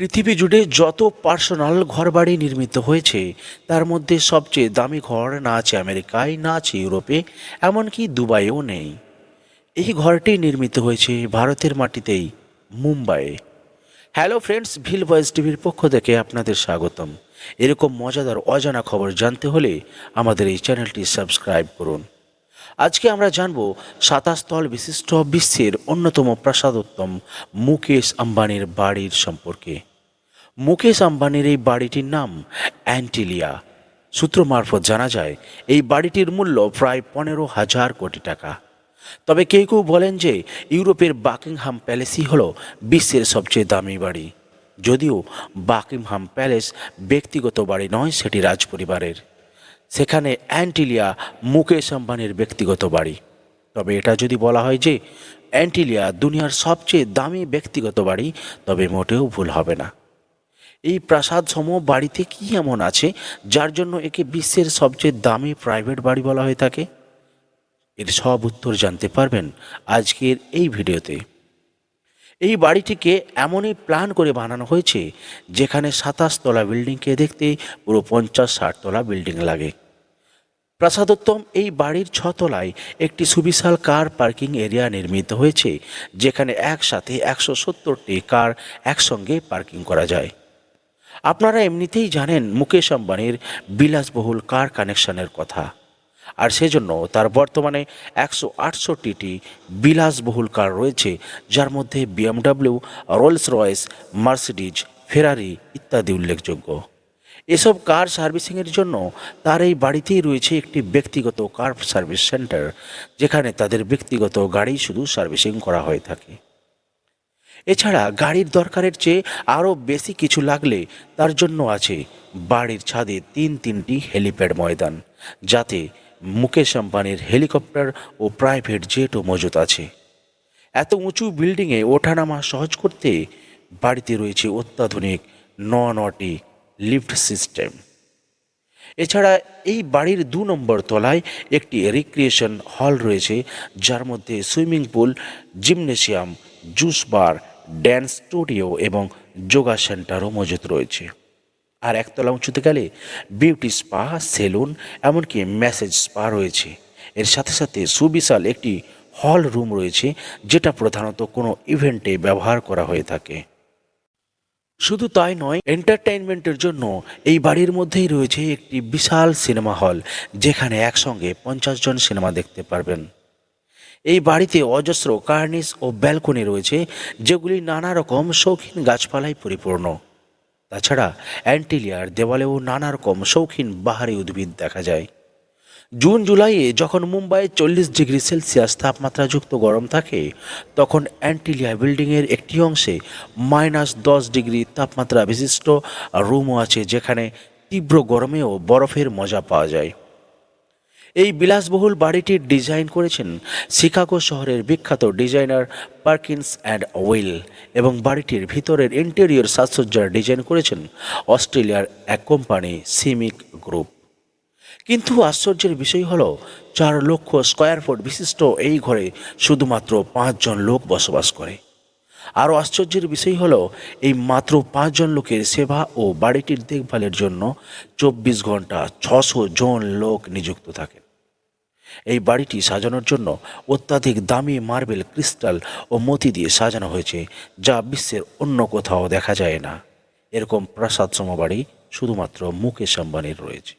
পৃথিবী জুড়ে যত পার্সোনাল ঘরবাড়ি নির্মিত হয়েছে, তার মধ্যে সবচেয়ে দামি ঘর না আছে আমেরিকায়, না আছে ইউরোপে, এমনকি দুবাইও নেই। এই ঘরটি নির্মিত হয়েছে ভারতের মাটিতেই, মুম্বাইয়ে। হ্যালো ফ্রেন্ডস, ভিল ভয়েস টিভির পক্ষ থেকে আপনাদের স্বাগতম। এরকম মজাদার অজানা খবর জানতে হলে আমাদের এই চ্যানেলটি সাবস্ক্রাইব করুন। আজকে আমরা জানব সাতাশ তল বিশিষ্ট বিশ্বের অন্যতম প্রাসাদোত্তম মুকেশ আম্বানির বাড়ির সম্পর্কে। মুকেশ আম্বানির এই বাড়িটির নাম অ্যান্টিলিয়া। সূত্র মারফত জানা যায়, এই বাড়িটির মূল্য প্রায় পনেরো হাজার কোটি টাকা। তবে কেউ কেউ বলেন যে ইউরোপের বাকিংহাম প্যালেসই হল বিশ্বের সবচেয়ে দামি বাড়ি। যদিও বাকিংহাম প্যালেস ব্যক্তিগত বাড়ি নয়, সেটি রাজপরিবারের। সেখানে অ্যান্টিলিয়া মুকেশ আম্বানির ব্যক্তিগত বাড়ি। তবে এটা যদি বলা হয় যে, অ্যান্টিলিয়া দুনিয়ার সবচেয়ে দামি ব্যক্তিগত বাড়ি, তবে মোটেও ভুল হবে না। এই প্রাসাদ সম বাড়িতে কি এমন আছে, যার জন্য একে বিশ্বের সবচেয়ে দামি প্রাইভেট বাড়ি বলা হয়ে থাকে? এর সব উত্তর জানতে পারবেন আজকের এই ভিডিওতে। এই বাড়িটিকে এমনই প্ল্যান করে বানানো হয়েছে, যেখানে সাতাশ তলা বিল্ডিংকে দেখতে পুরো পঞ্চাশ ষাট তলা বিল্ডিং লাগে। প্রাসাদোত্তম এই বাড়ির ছতলায় একটি সুবিশাল কার পার্কিং এরিয়া নির্মিত হয়েছে, যেখানে একসাথে একশো সত্তরটি কার একসঙ্গে পার্কিং করা যায়। আপনারা এমনিতেই জানেন মুকেশ আম্বানির বিলাসবহুল কার কানেকশনের কথা, আর সেজন্য তার বর্তমানে একশো আটষট্টিটি বিলাসবহুল কার রয়েছে, যার মধ্যে BMW, Rolls Royce, Mercedes, Ferrari ইত্যাদি উল্লেখযোগ্য। এসব কার সার্ভিসিংয়ের জন্য? তার এই বাড়িতেই রয়েছে একটি ব্যক্তিগত কার সার্ভিস সেন্টার, যেখানে তাদের ব্যক্তিগত গাড়ি শুধু সার্ভিসিং করা হয়ে থাকে। এছাড়া গাড়ির দরকারের চেয়ে আরও বেশি কিছু লাগলে তার জন্য আছে বাড়ির ছাদে তিন তিনটি হেলিপ্যাড ময়দান, যাতে মুকেশ আম্বানির হেলিকপ্টার ও প্রাইভেট জেটও মজুত আছে। এত উঁচু বিল্ডিংয়ে ওঠানামা সহজ করতে বাড়িতে রয়েছে অত্যাধুনিক ন নটি লিফট সিস্টেম। এছাড়া এই বাড়ির দু নম্বর তলায় একটি রিক্রিয়েশন হল রয়েছে, যার মধ্যে swimming pool gymnasium juice bar dance studio এবং যোগা সেন্টারও মজুত রয়েছে। আর একতলা উঁচুতে গেলে বিউটি স্পা সেলুন এমনকি ম্যাসেজ স্পা রয়েছে। এর সাথে সাথে সুবিশাল একটি হল রুম রয়েছে, যেটা প্রধানত কোনো ইভেন্টে ব্যবহার করা হয়ে থাকে। শুধু তাই নয় এন্টারটেইনমেন্টের জন্য এই বাড়ির মধ্যেই রয়েছে একটি বিশাল সিনেমা হল, যেখানে একসঙ্গে পঞ্চাশ জন সিনেমা দেখতে পারবেন। এই বাড়িতে অজস্র কার্নিস ও ব্যালকনি রয়েছে, যেগুলি নানা রকম শৌখিন গাছপালায় পরিপূর্ণ। তাছাড়া অ্যান্টিলিয়ার দেওয়ালেও নানা রকম শৌখিন বাহারি উদ্ভিদ দেখা যায়। জুন জুলাইয়ে যখন মুম্বাইয়ে চল্লিশ ডিগ্রি সেলসিয়াস তাপমাত্রাযুক্ত গরম থাকে, তখন অ্যান্টিলিয়া বিল্ডিংয়ের একটি অংশে মাইনাস দশ ডিগ্রি তাপমাত্রা বিশিষ্ট রুমও আছে যেখানে তীব্র গরমেও বরফের মজা পাওয়া যায়। এই বিলাসবহুল বাড়িটির ডিজাইন করেছেন শিকাগো শহরের বিখ্যাত ডিজাইনার পার্কিন্স অ্যান্ড ওয়েল এবং বাড়িটির ভিতরের ইন্টেরিয়র সাজসজ্জার ডিজাইন করেছেন অস্ট্রেলিয়ার এক কোম্পানি সিমিক গ্রুপ। কিন্তু আশ্চর্যের বিষয় হলো, চার লক্ষ স্কোয়ার ফুট বিশিষ্ট এই ঘরে শুধুমাত্র পাঁচজন লোক বসবাস করে। আরও আশ্চর্যের বিষয় হলো, এই মাত্র পাঁচজন লোকের সেবা ও বাড়িটির দেখভালের জন্য চব্বিশ ঘণ্টা ছশো জন লোক নিযুক্ত থাকেন। এই বাড়িটি সাজানোর জন্য অত্যাধিক দামি মার্বেল, ক্রিস্টাল ও মতি দিয়ে সাজানো হয়েছে, যা বিশ্বের অন্য কোথাও দেখা যায় না। এরকম প্রাসাদ বাড়ি শুধুমাত্র মুকেশ আম্বানির রয়েছে।